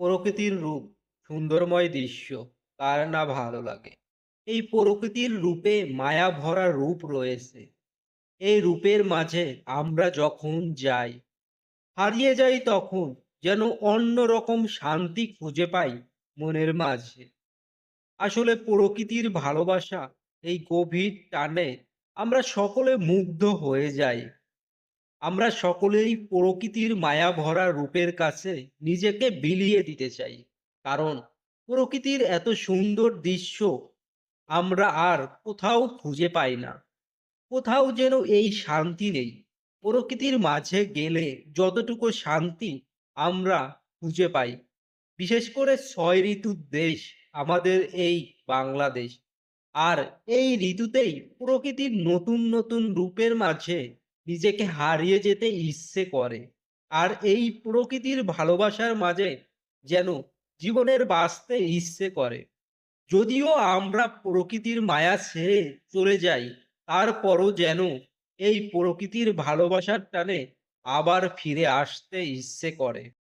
প্রকৃতির রূপ, সুন্দরময় দৃশ্য, কার না ভালো লাগে। এই প্রকৃতির রূপে মায়া ভরা রূপ রয়েছে। এই রূপের মাঝে আমরা যখন যাই, হারিয়ে যাই তখন যেন অন্যরকম শান্তি খুঁজে পাই মনের মাঝে। আসলে প্রকৃতির ভালোবাসা এই গভীর টানে আমরা সকলে মুগ্ধ হয়ে যাই। আমরা সকলেই প্রকৃতির মায়া ভরা রূপের কাছে নিজেকে বিলিয়ে দিতে চাই। কারণ প্রকৃতির এত সুন্দর দৃশ্য আমরা আর কোথাও খুঁজে পাই না। কোথাও যেন এই শান্তি নেই। প্রকৃতির মাঝে গেলে যতটুকু শান্তি আমরা খুঁজে পাই। বিশেষ করে ছয় ঋতুর দেশ আমাদের এই বাংলাদেশ। আর এই ঋতুতেই প্রকৃতির নতুন নতুন রূপের মাঝে নিজেকে হারিয়ে যেতে ইচ্ছে করে। আর এই প্রকৃতির ভালোবাসার মাঝে যেন জীবনের বাঁচতে ইচ্ছে করে। যদিও আমরা প্রকৃতির মায়া ছেড়ে চলে যাই, তারপরও যেন এই প্রকৃতির ভালোবাসার টানে আবার ফিরে আসতে ইচ্ছে করে।